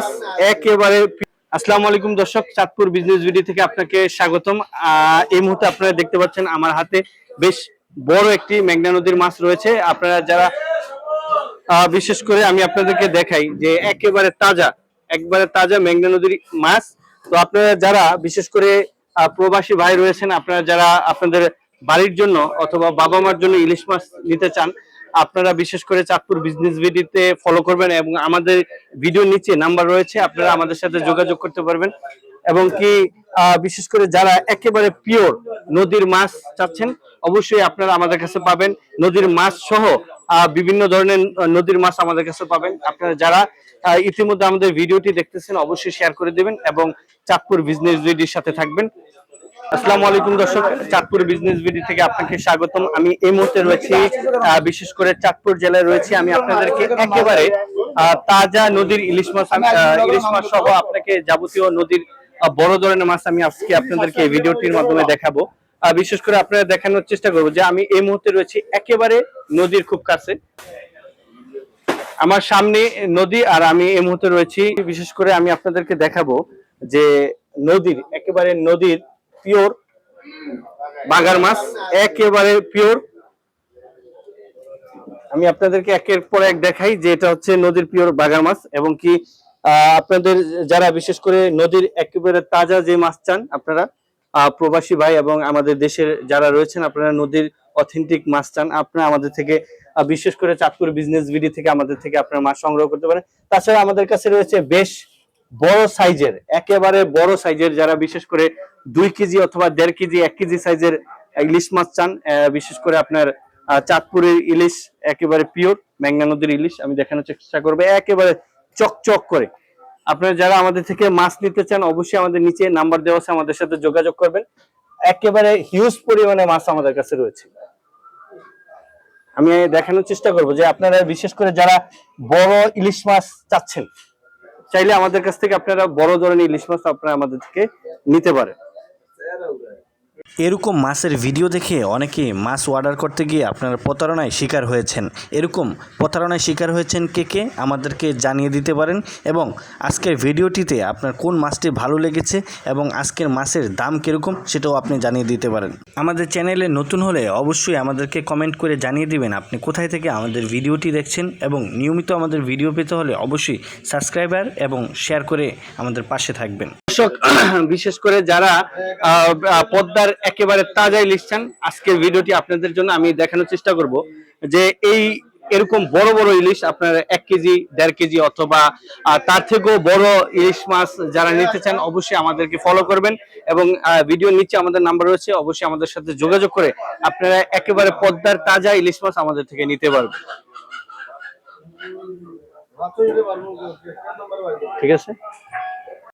মাছ একেবারে আসসালামু আলাইকুম দর্শক, চাঁদপুর বিজনেস ভিডিও থেকে আপনাকে স্বাগতম। এই মুহূর্তে আপনারা দেখতে পাচ্ছেন আমার হাতে বেশ বড় একটি মেঘনা নদীর মাছ রয়েছে। আপনারা যারা বিশেষ করে আমি আপনাদেরকে দেখাই যে একেবারে তাজা, একবারে তাজা মেঘনা নদীর মাছ। তো আপনারা যারা, বিশেষ করে প্রবাসী ভাই রয়েছেন, আপনারা যারা আপনাদের বাড়ির জন্য অথবা বাবা মার জন্য ইলিশ মাছ নিতে চান আপনারা বিশেষ করে চাঁদপুর বিজনেস ভিডিওতে ফলো করবেন এবং আমাদের ভিডিও নিচে নাম্বার রয়েছে, আপনারা আমাদের সাথে যোগাযোগ করতে পারবেন। এবং কি বিশেষ করে যারা একেবারে পিওর নদীর মাছ চাচ্ছেন, অবশ্যই আপনারা আমাদের কাছে পাবেন। নদীর মাছ সহ বিভিন্ন ধরনের নদীর মাছ আমাদের কাছে পাবেন। আপনারা যারা ইতিমধ্যে আমাদের ভিডিওটি দেখতেছেন, অবশ্যই শেয়ার করে দিবেন এবং চাঁদপুর বিজনেস ভিডিওর সাথে থাকবেন। আসসালামু আলাইকুম দর্শক, চাঁদপুর বিজনেস ভিডিও থেকে আপনাকে স্বাগতম। আমি এই মুহূর্তে রয়েছি বিশেষ করে চাঁদপুর জেলায় রয়েছি। আমি আপনাদেরকে একেবারে তাজা নদীর ইলিশ মাছ ইলিশ মাছ সহ আপনাকে যাবতীয় নদীর বড় ধরনের মাছ আমি আজকে আপনাদেরকে এই ভিডিওটির মাধ্যমে দেখাবো। বিশেষ করে আপনারা দেখানোর চেষ্টা করব যে আমি এই মুহূর্তে রয়েছি একেবারে নদীর খুব কাছে। আমার সামনে নদী আর আমি এই মুহূর্তে রয়েছি। বিশেষ করে আমি আপনাদেরকে দেখাবো যে নদীর, একেবারে নদীর পিওর বাগার মাছ, একেবারে পিওর। আমি আপনাদেরকে একের পর এক দেখাই যে এটা হচ্ছে নদীর পিওর বাগার মাছ এবং কি আপনাদের যারা বিশেষ করে নদীর একেবারে তাজা যে মাছ চান, আপনারা প্রবাসী ভাই এবং আমাদের দেশের যারা রয়েছেন, আপনারা নদীর অথেন্টিক মাছ চান, আপনারা আমাদের থেকে বিশেষ করে চাঁদপুর বিজনেস ভিডি থেকে আমাদের থেকে আপনারা মাছ সংগ্রহ করতে পারেন। তাছাড়া আমাদের কাছে রয়েছে বেশ বড় সাইজের, একেবারে বড় সাইজের যারা বিশেষ করে দুই কেজি অথবা দেড় কেজি, এক কেজি সাইজের ইলিশ মাছ চান বিশেষ করে আপনার চাঁদপুরের ইলিশ, একেবারে পিওর ম্যাঙ্গা নদীর ইলিশ, আমি দেখানোর চেষ্টা করব, একেবারে চকচক করে। আপনারা যারা আমাদের থেকে মাছ নিতে চান, অবশ্যই আমাদের নিচে নাম্বার দেওয়া আছে, আমাদের সাথে যোগাযোগ করবেন। একেবারে হিউজ পরিমাণে মাছ আমাদের কাছে রয়েছে। আমি দেখানোর চেষ্টা করব যে আপনারা বিশেষ করে যারা বড় ইলিশ মাছ চাচ্ছেন চাইলে আমাদের কাছ থেকে আপনারা বড় ধরনের ইলিশ মাছ আপনারা আমাদের থেকে নিতে পারেন। এরকম মাছের ভিডিও দেখে অনেকে মাছ অর্ডার করতে গিয়ে আপনারা প্রতারণায় শিকার হয়েছেন। এরকম প্রতারণায় শিকার হয়েছেন কে কে? আমাদেরকে জানিয়ে দিতে পারেন এবং আজকের ভিডিওটিতে আপনার কোন মাছটি ভালো লেগেছে এবং আজকের মাছের দাম কীরকম সেটাও আপনি জানিয়ে দিতে পারেন। আমাদের চ্যানেলে নতুন হলে অবশ্যই আমাদেরকে কমেন্ট করে জানিয়ে দিবেন আপনি কোথায় থেকে আমাদের ভিডিওটি দেখছেন এবং নিয়মিত আমাদের ভিডিও পেতে হলে অবশ্যই সাবস্ক্রাইবার এবং শেয়ার করে আমাদের পাশে থাকবেন। দর্শক, বিশেষ করে যারা পদ্মার একেবারে তাজা ইলিশ চান আজকের ভিডিওটি আপনাদের জন্য আমি দেখানোর চেষ্টা করব যে এই এরকম বড় বড় ইলিশ আপনার এক কেজি, দেড় কেজি অথবা তার থেকেও বড় ইলিশ মাছ যারা নিতে চান, অবশ্যই আমাদেরকে ফলো করবেন এবং ভিডিও নিচে আমাদের নাম্বার রয়েছে, অবশ্যই আমাদের সাথে যোগাযোগ করে আপনারা একেবারে পদ্মার তাজা ইলিশ মাছ আমাদের থেকে নিতে পারবেন। ঠিক আছে?